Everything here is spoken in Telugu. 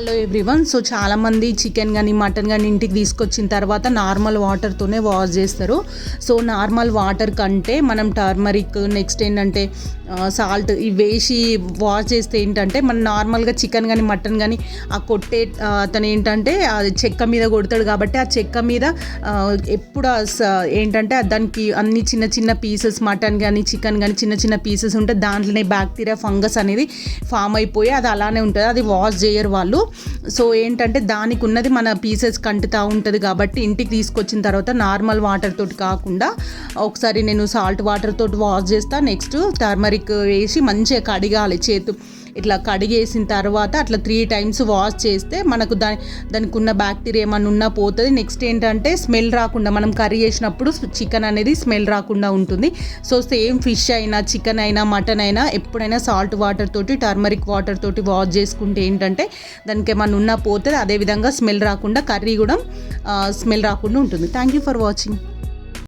హలో ఎవ్రీవన్ సో చాలామంది చికెన్ కానీ మటన్ కానీ ఇంటికి తీసుకొచ్చిన తర్వాత నార్మల్ వాటర్తోనే వాష్ చేస్తారు. సో నార్మల్ వాటర్ కంటే మనం టర్మరిక్ నెక్స్ట్ ఏంటంటే సాల్ట్ ఇవి వేసి వాష్ చేస్తే ఏంటంటే మనం నార్మల్గా చికెన్ కానీ మటన్ కానీ ఆ కొట్టే అతను ఏంటంటే అది చెక్క మీద కొడతాడు కాబట్టి ఆ చెక్క మీద ఎప్పుడు స- ఏంటంటే దానికి అన్ని చిన్న చిన్న పీసెస్ మటన్ కానీ చికెన్ కానీ చిన్న చిన్న పీసెస్ ఉంటే దాంట్లోనే బ్యాక్టీరియా ఫంగస్ అనేది ఫామ్ అయిపోయి అది అలానే ఉంటుంది. అది వాష్ చేయరు వాళ్ళు. సో ఏంటంటే దానికి ఉన్నది మన పీసెస్ కంటుతా ఉంటుంది కాబట్టి ఇంటికి తీసుకొచ్చిన తర్వాత నార్మల్ వాటర్ తోటి కాకుండా ఒకసారి నేను సాల్ట్ వాటర్ తోటి వాష్ చేస్తా నెక్స్ట్ టర్మరిక్ వేసి మంచిగా కడిగాలి చేతు. ఇట్లా కడిగేసిన తర్వాత అట్లా త్రీ టైమ్స్ వాష్ చేస్తే మనకు దాని దానికి ఉన్న బ్యాక్టీరియా ఏమన్నా ఉన్నా పోతుంది. నెక్స్ట్ ఏంటంటే స్మెల్ రాకుండా మనం కర్రీ చేసినప్పుడు చికెన్ అనేది స్మెల్ రాకుండా ఉంటుంది. సో సేమ్ ఫిష్ అయినా చికెన్ అయినా మటన్ అయినా ఎప్పుడైనా సాల్ట్ వాటర్ తోటి టర్మరిక్ వాటర్ తోటి వాష్ చేసుకుంటే ఏంటంటే దానికి ఏమైనా ఉన్నా పోతుంది. అదేవిధంగా స్మెల్ రాకుండా కర్రీ కూడా స్మెల్ రాకుండా ఉంటుంది. Thank you for watching